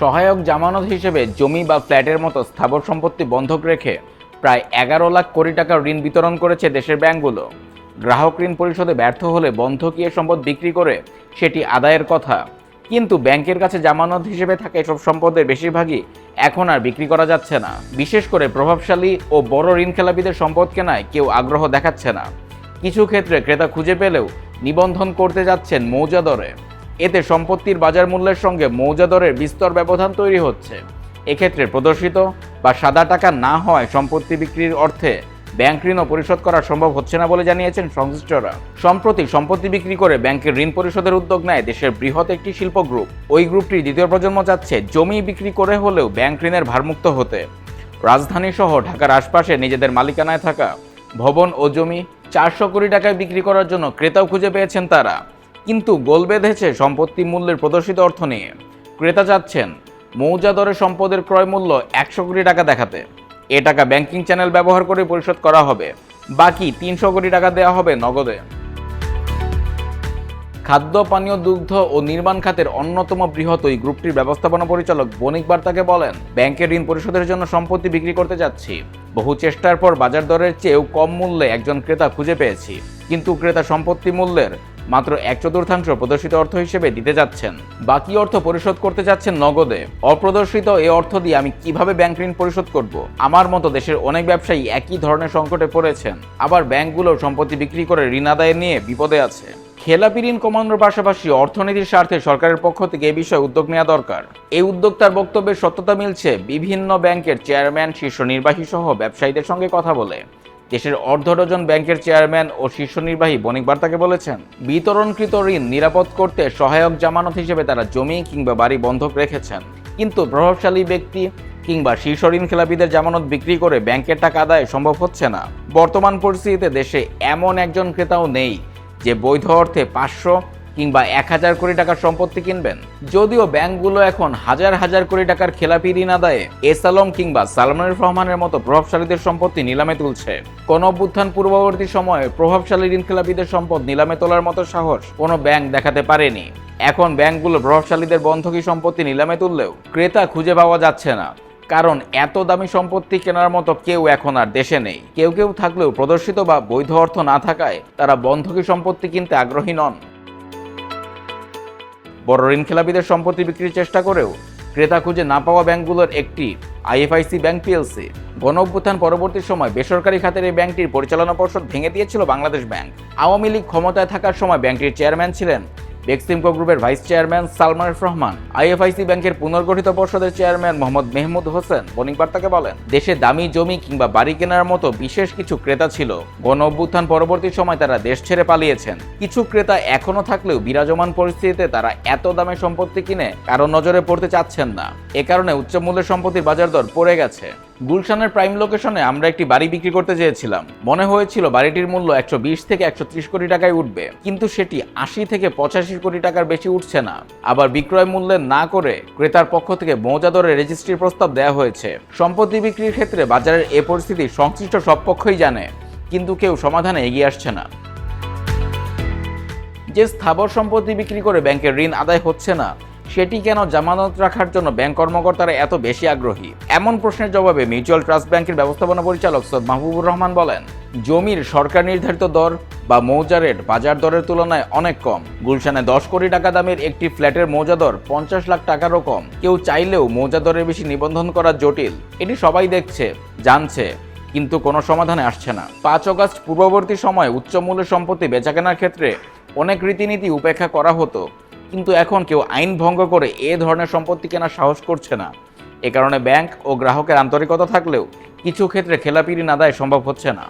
সহায়ক জামানত হিসেবে জমি বা ফ্ল্যাটের মতো স্থাবর সম্পত্তি বন্ধক রেখে প্রায় এগারো লাখ কোটি টাকার ঋণ বিতরণ করেছে দেশের ব্যাংকগুলো। গ্রাহক ঋণ পরিশোধে ব্যর্থ হলে বন্ধকীয় সম্পদ বিক্রি করে সেটি আদায়ের কথা। কিন্তু ব্যাংকের কাছে জামানত হিসেবে থাকা এসব সম্পদের বেশিরভাগই এখন আর বিক্রি করা যাচ্ছে না। বিশেষ করে প্রভাবশালী ও বড় ঋণ খেলাপিদের সম্পদ কেনায় কেউ আগ্রহ দেখাচ্ছে না। কিছু ক্ষেত্রে ক্রেতা খুঁজে পেলেও নিবন্ধন করতে যাচ্ছেন মৌজা দরে এতে সম্পত্তির বাজার মূল্যের সঙ্গে মৌজা দরের বিস্তর ব্যবধান তৈরি হচ্ছে। এক্ষেত্রে প্রদর্শিত বা সাদা টাকা না হওয়ায় সম্পত্তি বিক্রির অর্থে ব্যাংক ঋণও পরিশোধ করা সম্ভব হচ্ছে না বলে জানিয়েছেন সংশ্লিষ্টরা। সম্প্রতি সম্পত্তি বিক্রি করে ব্যাংকের ঋণ পরিশোধের উদ্যোগ নেয় দেশের বৃহৎ একটি শিল্প গ্রুপ। ওই গ্রুপটির দ্বিতীয় প্রজন্ম চাচ্ছে জমি বিক্রি করে হলেও ব্যাংক ঋণের ভারমুক্ত হতে। রাজধানী সহ ঢাকার আশপাশে নিজেদের মালিকানায় থাকা ভবন ও জমি চারশো কোটি টাকায় বিক্রি করার জন্য ক্রেতাও খুঁজে পেয়েছেন তারা। কিন্তু গোল বেঁধেছে সম্পত্তি মূল্যের প্রদর্শিত অর্থ নিয়ে। ক্রেতা চাচ্ছেন মৌজা দরে সম্পদের ক্রয় মূল্য একশো কোটি টাকা দেখাতে। এ টাকা ব্যাংকিং চ্যানেল ব্যবহার করে পরিশোধ করা হবে। বাকি তিনশো কোটি টাকা দেওয়া হবে নগদে। খাদ্য, পানীয়, দুগ্ধ ও নির্মাণ খাতের অন্যতম বৃহৎ ওই গ্রুপটির ব্যবস্থাপনা পরিচালক বণিক বার্তাকে বলেন, ব্যাংকের ঋণ পরিশোধের জন্য সম্পত্তি বিক্রি করতে যাচ্ছি। বহু চেষ্টার পর বাজার দরের চেয়েও কম মূল্যে একজন ক্রেতা খুঁজে পেয়েছি। কিন্তু ক্রেতা সম্পত্তি মূল্যের মাত্র এক চতুর্থাংশ প্রদর্শিত অর্থ হিসেবে দিতে যাচ্ছেন। বাকি অর্থ পরিশোধ করতে যাচ্ছেন নগদে। অপ্রদর্শিত এই অর্থ দিয়ে আমি কীভাবে ব্যাংক ঋণ পরিশোধ করব? আমার মতো দেশের অনেক ব্যবসায়ী একই ধরনের সংকটে পড়েছেন। আবার ব্যাংকগুলো সম্পত্তি বিক্রি করে ঋণ আদায় নিয়ে বিপদে আছে। খেলাপি ঋণ কমানোর পাশাপাশি অর্থনীতির স্বার্থে সরকারের পক্ষ থেকে এ বিষয়ে উদ্যোগ নেওয়া দরকার। এই উদ্যোক্তার বক্তব্যের সত্যতা মিলছে বিভিন্ন ব্যাংকের চেয়ারম্যান, শীর্ষ নির্বাহী সহ ব্যবসায়ীদের সঙ্গে কথা বলে। দেশের অর্ধ ডজন ব্যাংকের চেয়ারম্যান ও শীর্ষ নির্বাহী বণিক বার্তাকে বলেছেন, বিতরণকৃত ঋণ নিরাপদ করতে সহায়ক জামানত হিসেবে তারা জমি কিংবা বাড়ি বন্ধক রেখেছেন। কিন্তু প্রভাবশালী ব্যক্তি কিংবা শীর্ষ ঋণ খেলাপিদের জামানত বিক্রি করে ব্যাংকের টাকা আদায় সম্ভব হচ্ছে না। বর্তমান পরিস্থিতিতে দেশে এমন একজন ক্রেতাও নেই, যে বৈধ অর্থে পাঁচশো কিংবা এক হাজার কোটি টাকার সম্পত্তি কিনবেন। যদিও ব্যাংকগুলো এখন হাজার হাজার কোটি টাকার খেলাপি ঋণ আদায়ে এস আলম কিংবা সালমানুর রহমানের মতো প্রভাবশালীদের সম্পত্তি নিলামে তুলছে। কোন অভ্যুত্থান পূর্ববর্তী সময়ে প্রভাবশালী ঋণ খেলাপিদের সম্পদ নিলামে তোলার মতো সাহস কোনো ব্যাংক দেখাতে পারেনি। এখন ব্যাংকগুলো প্রভাবশালীদের বন্ধকি সম্পত্তি নিলামে তুললেও ক্রেতা খুঁজে পাওয়া যাচ্ছে না। কারণ এত দামি সম্পত্তি কেনার মতো কেউ এখন আর দেশে নেই। কেউ কেউ থাকলেও প্রদর্শিত বা বৈধ অর্থ না থাকায় তারা বন্ধকি সম্পত্তি কিনতে আগ্রহী নন। বড় ঋণখেলাপিদের সম্পত্তি বিক্রির চেষ্টা করেও ক্রেতা খুঁজে না পাওয়া ব্যাংকগুলোর একটি আইএফআইসি ব্যাংক পিএলসি। গণ অভ্যুত্থান পরবর্তী সময় বেসরকারি খাতের এই ব্যাংকটির পরিচালনা পর্ষদ ভেঙে দিয়েছিল বাংলাদেশ ব্যাংক। আওয়ামী লীগ ক্ষমতায় থাকার সময় ব্যাংকটির চেয়ারম্যান ছিলেন বেক্সিমকো গ্রুপের vice chairman Salman Rahman, IFIC ব্যাংকের পুনর্গঠিত পর্ষদের চেয়ারম্যান মোহাম্মদ মেহমুদ হোসেন বণিক বার্তাকে বলেন, দেশে দামি জমি কিংবা বাড়ি কেনার মতো বিশেষ কিছু ক্রেতা ছিল। গণ অভ্যুত্থান পরবর্তী সময় তারা দেশ ছেড়ে পালিয়েছেন। কিছু ক্রেতা এখনও থাকলেও বিরাজমান পরিস্থিতিতে তারা এত দামে সম্পত্তি কিনে কারও নজরে পড়তে চাচ্ছেন না। এ কারণে উচ্চ মূল্যের সম্পত্তির বাজার দর পড়ে গেছে। গুলশানের প্রাইম লোকেশনে আমরা একটি বাড়ি বিক্রি করতে চেয়েছিলাম। মনে হয়েছিল বাড়িটির মূল্য একশো বিশ থেকে একশো ত্রিশ কোটি টাকায় উঠবে। কিন্তু সেটি আশি থেকে পঁচাশি কোটি টাকার বেশি উঠছে না। আবার বিক্রয় মূল্যে না করে ক্রেতার পক্ষ থেকে মৌজা দরে রেজিস্ট্রির প্রস্তাব দেওয়া হয়েছে। সম্পত্তি বিক্রির ক্ষেত্রে বাজারের এ পরিস্থিতি সংশ্লিষ্ট সব পক্ষই জানে, কিন্তু কেউ সমাধানে এগিয়ে আসছে না। যে স্থাবর সম্পত্তি বিক্রি করে ব্যাংকের ঋণ আদায় হচ্ছে না সেটি কেন জামানত রাখার জন্য ব্যাংক কর্মকর্তারা এত বেশি আগ্রহী? এমন প্রশ্নের জবাবে মিউচুয়াল ট্রাস্ট ব্যাংকের ব্যবস্থাপনা পরিচালক সৈয়দ মাহবুবুর রহমান বলেন, জমির সরকার নির্ধারিত দর বা মৌজা রেট বাজার দরের তুলনায় অনেক কম। গুলশানে দশ কোটি টাকা দামের একটি ফ্ল্যাটের মৌজা দর পঞ্চাশ লাখ টাকারও কম। কেউ চাইলেও মৌজা দরের বেশি নিবন্ধন করা জটিল। এটি সবাই দেখছে, জানছে, কিন্তু কোনো সমাধানে আসছে না। পাঁচ অগাস্ট পূর্ববর্তী সময়ে উচ্চ মূল্যের সম্পত্তি বেচাকেনার ক্ষেত্রে অনেক রীতিনীতি উপেক্ষা করা হতো। কিন্তু এখন কেউ আইন ভঙ্গ করে এ ধরনের সম্পত্তি কেনার সাহস করছে না। এ কারণে ব্যাংক ও গ্রাহকের আন্তরিকতা থাকলেও কিছু ক্ষেত্রে খেলাপি না আদায় সম্ভব হচ্ছে না।